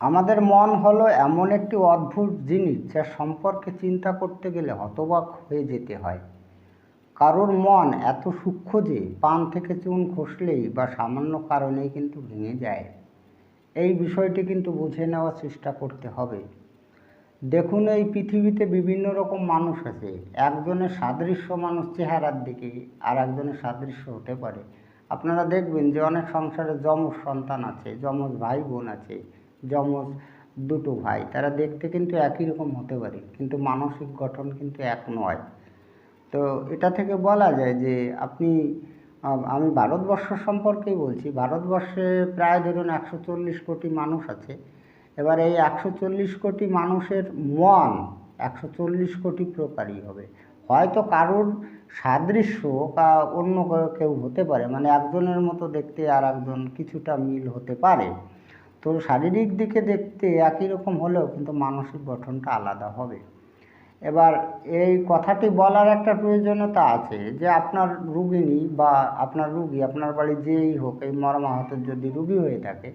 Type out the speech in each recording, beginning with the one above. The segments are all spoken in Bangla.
আমাদের মন হলো এমন একটি অদ্ভুত জিনিস যা সম্পর্কে চিন্তা করতে গেলে হতবাক হয়ে যেতে হয়। কারোর মন এত সূক্ষ্ম যে পান থেকে চুন খসলেই বা সামান্য কারণেই কিন্তু ভেঙে যায়। এই বিষয়টি কিন্তু বুঝে নেওয়ার চেষ্টা করতে হবে। দেখুন, এই পৃথিবীতে বিভিন্ন রকম মানুষ আছে। একজনের সাদৃশ্য মানুষ চেহারার দিকে, আর একজনের সাদৃশ্য হতে পারে। আপনারা দেখবেন যে অনেক সংসারে যমজ সন্তান আছে, যমজ ভাই বোন আছে। যমজ দুটো ভাই, তারা দেখতে কিন্তু একই রকম হতে পারে, কিন্তু মানসিক গঠন কিন্তু এক নয়। তো এটা থেকে বলা যায় যে আপনি আমি ভারতবর্ষ সম্পর্কেই বলছি, ভারতবর্ষে প্রায় ধরুন একশো চল্লিশ কোটি মানুষ আছে, এবার এই একশো চল্লিশ কোটি মানুষের মন একশো চল্লিশ কোটি প্রকারই হবে। হয়তো কারোর সাদৃশ্য বা অন্য কেউ- হতে পারে মানে একজনের মতো দেখতে আর একজন কিছুটা মিল হতে পারে। তো শারীরিক দিকে দেখতে একই রকম হলেও কিন্তু মানসিক গঠনটা আলাদা হবে। এবার এই কথাটি বলার একটা প্রয়োজনীয়তা আছে যে আপনার রুগিনী বা আপনার রুগী, আপনার বাড়ি যেই হোক, এই মর্মাহতের যদি রুগী হয়ে থাকে,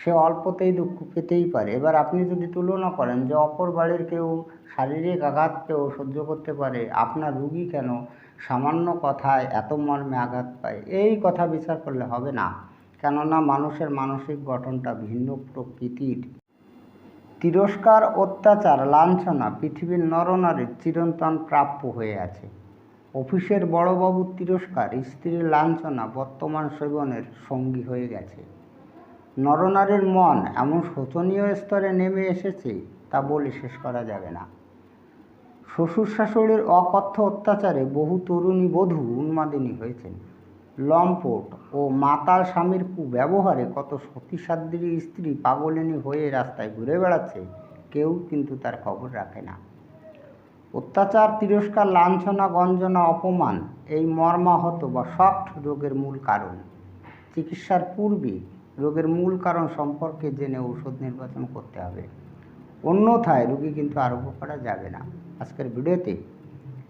সে অল্পতেই দুঃখ পেতেই পারে। এবার আপনি যদি তুলনা করেন যে অপর বাড়ির কেউ শারীরিক আঘাতকেও সহ্য করতে পারে, আপনার রুগী কেন সামান্য কথায় এত মর্মে আঘাত পায়, এই কথা বিচার করলে হবে না। কেননা মানুষের মানসিক গঠনটা ভিন্ন প্রকৃতির। তিরস্কার, অত্যাচার, লাঞ্ছনা পৃথিবীর নরনারীর চিরন্তন প্রাপ্য হয়ে আছে। অফিসের বড়বাবুর তিরস্কার, স্ত্রীর লাঞ্ছনা বর্তমান সেবনের সঙ্গী হয়ে গেছে। নরনারীর মন এমন শোচনীয় স্তরে নেমে এসেছে তা বলে শেষ করা যাবে না। শ্বশুর শাশুড়ির অকথ্য অত্যাচারে বহু তরুণী বধূ উন্মাদিনী হয়েছেন। লম্পট ও মাতাল স্বামীর কুব্যবহারে কত সতীসাধ্রী স্ত্রী পাগলিনী হয়ে রাস্তায় ঘুরে বেড়াচ্ছে, কেউ কিন্তু তার খবর রাখে না। অত্যাচার, তিরস্কার, লাঞ্ছনা, গঞ্জনা, অপমান, এই মর্মাহত বা সফট রোগের মূল কারণ। চিকিৎসার পূর্বে রোগের মূল কারণ সম্পর্কে জেনে ঔষধ নির্বাচন করতে হবে। অন্যথায় রোগী কিন্তু আরোগ্য করা যাবে না। আজকের ভিডিওতে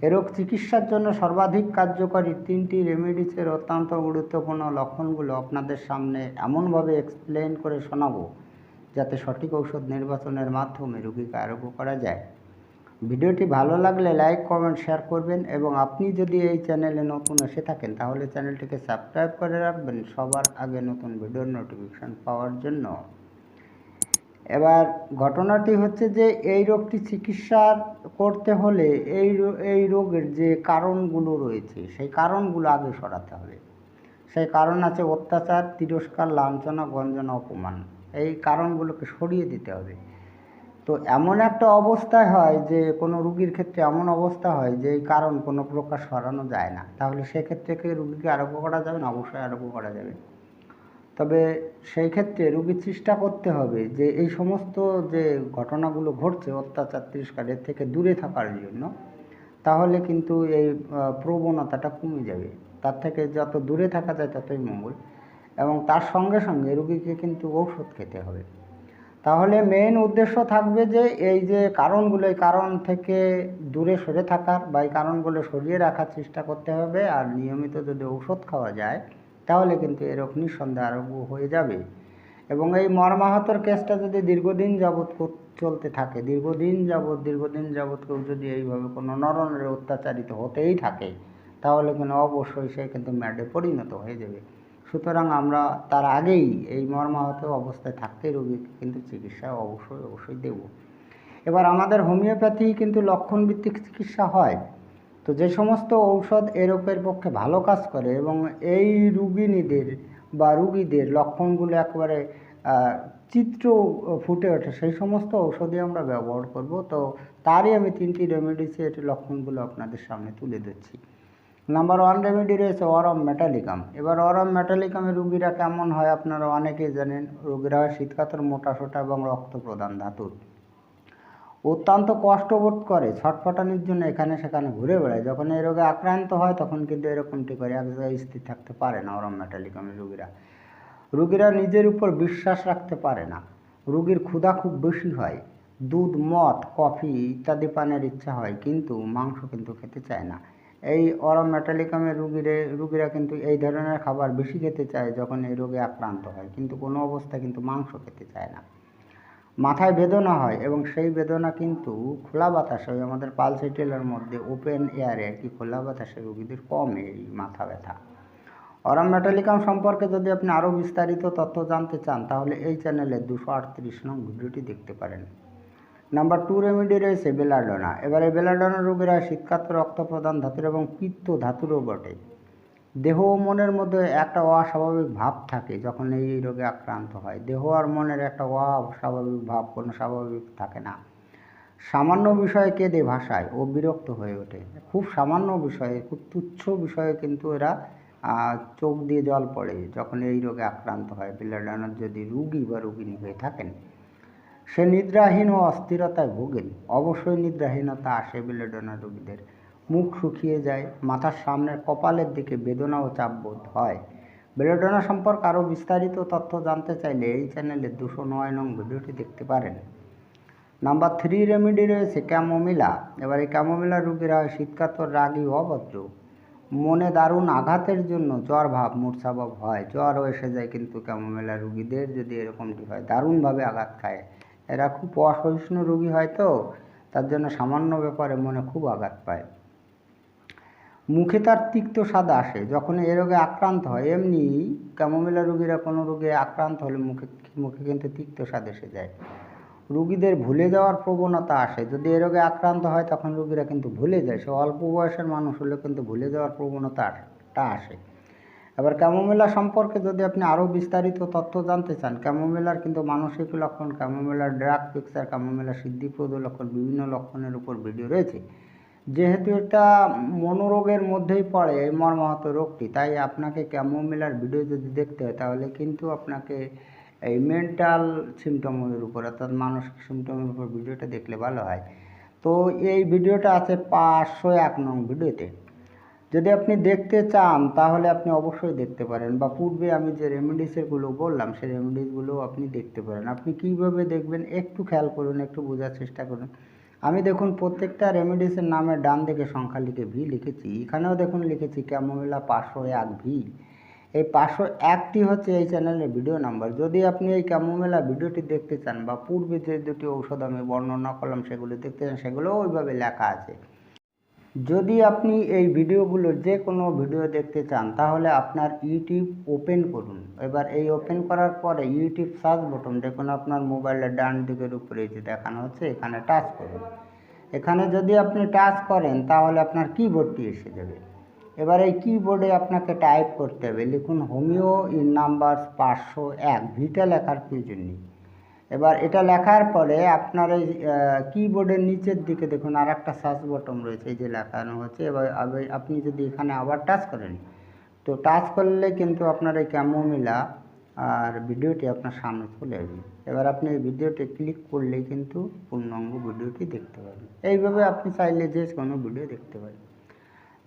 এ রোগ চিকিৎসার জন্য সর্বাধিক কার্যকরী তিনটি রেমেডিসের অত্যন্ত গুরুত্বপূর্ণ লক্ষণগুলো আপনাদের সামনে এমনভাবে এক্সপ্লেন করে শোনাবো, যাতে সঠিক ঔষধ নির্বাচনের মাধ্যমে রোগীকে আরোগ্য করা যায়। ভিডিওটি ভালো লাগলে লাইক কমেন্ট শেয়ার করবেন এবং আপনি যদি এই চ্যানেলে নতুন এসে থাকেন, তাহলে চ্যানেলটিকে সাবস্ক্রাইব করে রাখবেন সবার আগে নতুন ভিডিওর নোটিফিকেশন পাওয়ার জন্য। এবার ঘটনাটি হচ্ছে যে এই রোগটি চিকিৎসা করতে হলে এই এই রোগের যে কারণগুলো রয়েছে, সেই কারণগুলো আগে সরাতে হবে। সেই কারণ আছে অত্যাচার, তিরস্কার, লাঞ্ছনা, গঞ্জনা, অপমান। এই কারণগুলোকে সরিয়ে দিতে হবে। তো এমন একটা অবস্থায় হয় যে, কোনো রুগীর ক্ষেত্রে এমন অবস্থা হয় যে, এই কারণ কোনো প্রকার সরানো যায় না। তাহলে সেক্ষেত্রে রুগীকে আরোগ্য করা যাবে না? অবশ্যই আরোগ্য করা যাবে। তবে সেই ক্ষেত্রে রুগীর চেষ্টা করতে হবে যে এই সমস্ত যে ঘটনাগুলো ঘটছে অত্যাচার তিরস্কারের থেকে দূরে থাকার জন্য, তাহলে কিন্তু এই প্রবণতাটা কমে যাবে। তার থেকে যত দূরে থাকা যায় ততই মঙ্গল। এবং তার সঙ্গে সঙ্গে রুগীকে কিন্তু ঔষধ খেতে হবে। তাহলে মেন উদ্দেশ্য থাকবে যে এই যে কারণগুলো, এই কারণ থেকে দূরে সরে থাকার বা এই কারণগুলো সরিয়ে রাখার চেষ্টা করতে হবে। আর নিয়মিত যদি ঔষধ খাওয়া যায় তাহলে কিন্তু এরকম নিঃসন্দেহে আরোগ্য হয়ে যাবে। এবং এই মর্মাহতর কেসটা যদি দীর্ঘদিন যাবৎ চলতে থাকে, দীর্ঘদিন যাবৎ দীর্ঘদিন যাবৎ কেউ যদি এইভাবে কোনো নরনের অত্যাচারিত হতেই থাকে, তাহলে কিন্তু অবশ্যই সে কিন্তু ম্যাডে পরিণত হয়ে যাবে। সুতরাং আমরা তার আগেই এই মর্মাহত অবস্থায় থাকতে রোগীকে কিন্তু চিকিৎসা অবশ্যই অবশ্যই দেব। এবার আমাদের হোমিওপ্যাথি কিন্তু লক্ষণ ভিত্তিক চিকিৎসা হয়। তো যে সমস্ত ঔষধ এ রোগের পক্ষে ভালো কাজ করে এবং এই রুগিনীদের বা রুগীদের লক্ষণগুলো একেবারে চিত্র ফুটে ওঠে, সেই সমস্ত ঔষধই আমরা ব্যবহার করব। তো তারই আমি তিনটি রেমেডিসের লক্ষণগুলো আপনাদের সামনে তুলে দিচ্ছি নাম্বার ওয়ান রেমেডি রয়েছে অরম মেটালিকাম। এবার অরম মেটালিকামে রুগীরা কেমন হয় আপনারা অনেকেই জানেন, রুগীরা হয় শীতকাতর মোটা সোটা এবং রক্ত প্রদান ধাতুর। অত্যন্ত কষ্ট বোধ করে, ছটফটানির জন্য এখানে সেখানে ঘুরে বেড়ায়। যখন এই রোগে আক্রান্ত হয়, তখন কিন্তু এরকমটি করে এক জায়গায় স্থির থাকতে পারে না ওরম মেটালিকামের রুগীরা। রুগীরা নিজের উপর বিশ্বাস রাখতে পারে না। রুগীর ক্ষুধা খুব বেশি হয়, দুধ, মদ, কফি ইত্যাদি পানের ইচ্ছা হয়, কিন্তু মাংস কিন্তু খেতে চায় না। এই অরম মেটালিকামের রুগীরে, রুগীরা কিন্তু এই ধরনের খাবার বেশি খেতে চায় যখন এই রোগে আক্রান্ত হয়, কিন্তু কোনো অবস্থায় কিন্তু মাংস খেতে চায় না। মাথায় বেদনা হয় এবং সেই বেদনা কিন্তু খোলা বাতাসে আমাদের পালসেটেলের মধ্যে ওপেন এয়ারে আর কি খোলা বাতাসে রোগীদের কমে এই মাথা ব্যথা। অরাম মেটালিকাম সম্পর্কে যদি আপনি আরও বিস্তারিত তথ্য জানতে চান, তাহলে এই চ্যানেলে দুশো আটত্রিশ নং ভিডিওটি দেখতে পারেন। নাম্বার টু রেমেডি রয়েছে বেলাডোনা। এবারে বেলাডোনা রোগীরা শীতকাত রক্ত প্রদান ধাতুর এবং পিত্ত ধাতুরও বটে। দেহ ও মনের মধ্যে একটা অস্বাভাবিক ভাব থাকে যখন এই রোগে আক্রান্ত হয়। দেহ আর মনের একটা অস্বাভাবিক ভাব, কোনো স্বাভাবিক থাকে না। সামান্য বিষয়ে কেঁদে ভাষায় ও বিরক্ত হয়ে ওঠে। খুব সামান্য বিষয়ে, খুব তুচ্ছ বিষয়ে কিন্তু এরা চোখ দিয়ে জল পড়ে যখন এই রোগে আক্রান্ত হয়। বেলাডোনার যদি রুগী বা রুগিনী হয়ে থাকেন, সে নিদ্রাহীন ও অস্থিরতায় ভোগেন। অবশ্যই নিদ্রাহীনতা আসে বেলেডোনা রোগীদের। মুখ শুকিয়ে যায়, মাথার সামনের কপালের দিকে বেদনা ও চাপ বোধ হয়। বেলেডোনা সম্পর্কে আরও বিস্তারিত তথ্য জানতে চাইলে এই চ্যানেলে দুশো নয় নং ভিডিওটি দেখতে পারেন। নাম্বার থ্রি রেমেডি রয়েছে ক্যামোমিলা। এবার এই ক্যামোমিলা রোগীরা হয় শীতকাতর রাগী অভদ্র। মনে দারুণ আঘাতের জন্য জ্বর ভাব মূর্ছা ভাব হয়। জ্বরও এসে যায় কিন্তু ক্যামোমিলা রুগীদের যদি এরকমটি হয়, দারুণভাবে আঘাত খায়। এরা খুব অসহিষ্ণু রুগী হয় তো, তার জন্য সামান্য ব্যাপারে মনে খুব আঘাত পায়। মুখে তার তিক্ত স্বাদ আসে যখন এ রোগে আক্রান্ত হয়, এমনি ক্যামোমিলা রোগীরা কোনো রোগে আক্রান্ত হলে মুখে মুখে কিন্তু তিক্ত স্বাদ এসে যায়। রুগীদের ভুলে যাওয়ার প্রবণতা আসে, যদি এ রোগে আক্রান্ত হয় তখন রুগীরা কিন্তু ভুলে যায়, সে অল্প বয়সের মানুষ হলে কিন্তু ভুলে যাওয়ার প্রবণতাটা আসে এবার ক্যামোমিলা সম্পর্কে যদি আপনি আরও বিস্তারিত তথ্য জানতে চান, ক্যামোমিলার কিন্তু মানসিক লক্ষণ, ক্যামোমিলার ড্রাগ পিকচার ক্যামোমিলার সিদ্ধিপ্রদ লক্ষণ, বিভিন্ন লক্ষণের উপর ভিডিও রয়েছে। যেহেতু এটা মনোরোগের মধ্যেই পড়ে, এই মর্মাহত রোগটি, তাই আপনাকে ক্যামোমিলার ভিডিও যদি দেখতে হয়, তাহলে কিন্তু আপনাকে এই মেন্টাল সিমটমের উপর, অর্থাৎ মানসিক সিমটমের উপর ভিডিওটা দেখলে ভালো হয়। তো এই ভিডিওটা আছে পাঁচশো এক নং ভিডিওতে যদি আপনি দেখতে চান, তাহলে আপনি অবশ্যই দেখতে পারেন, বা পূর্বে আমি যে রেমেডিসেরগুলো বললাম, সেই রেমেডিসগুলো আপনি দেখতে পারেন। আপনি কীভাবে দেখবেন, একটু খেয়াল করুন, একটু বোঝার চেষ্টা করুন। আমি দেখুন প্রত্যেকটা রেমেডিসের নামে ডান দিকে সংখ্যা লিখে ভি লিখেছি। এখানেও দেখুন লিখেছি ক্যামোমিলা পাঁচশো এক ভি এই পাঁচশো একটি হচ্ছে এই চ্যানেলের ভিডিও নাম্বার যদি আপনি এই ক্যামোমেলা ভিডিওটি দেখতে চান বা পূর্বে যে দুটি ঔষধ আমি বর্ণনা করলাম সেগুলি দেখতে চান, সেগুলোও ওইভাবে লেখা আছে। যদি আপনি এই ভিডিওগুলোর যে কোনো ভিডিও দেখতে চান, তাহলে আপনার ইউটিউব ওপেন করুন। এবার এই ওপেন করার পরে ইউটিউব সার্চ বটন, দেখুন আপনার মোবাইলের ডান দিকের উপরে যে দেখানো হচ্ছে, এখানে টাচ করুন। এখানে যদি আপনি টাচ করেন, তাহলে আপনার কিবোর্ডটি এসে যাবে। এবার এই কিবোর্ডে আপনাকে টাইপ করতে হবে, লিখুন হোমিও ইন নাম্বার পাঁচশো এক ভিটা লেখার প্রয়োজন নেই। এবার এটা লেখার পরে আপনার এই কিবোর্ডের নিচের দিকে দেখুন আর একটা সার্চ বটন রয়েছে, এই যে লেখানো হচ্ছে। এবার আপনি যদি এখানে আবার টাচ করেন, তো টাচ করলে কিন্তু আপনার এই ক্যামোমিলা আর ভিডিওটি আপনার সামনে চলে আসবে। এবার আপনি এই ভিডিওটি ক্লিক করলেই কিন্তু পূর্ণাঙ্গ ভিডিওটি দেখতে পাবেন। এইভাবে আপনি চাইলে যে কোনো ভিডিও দেখতে পারেন।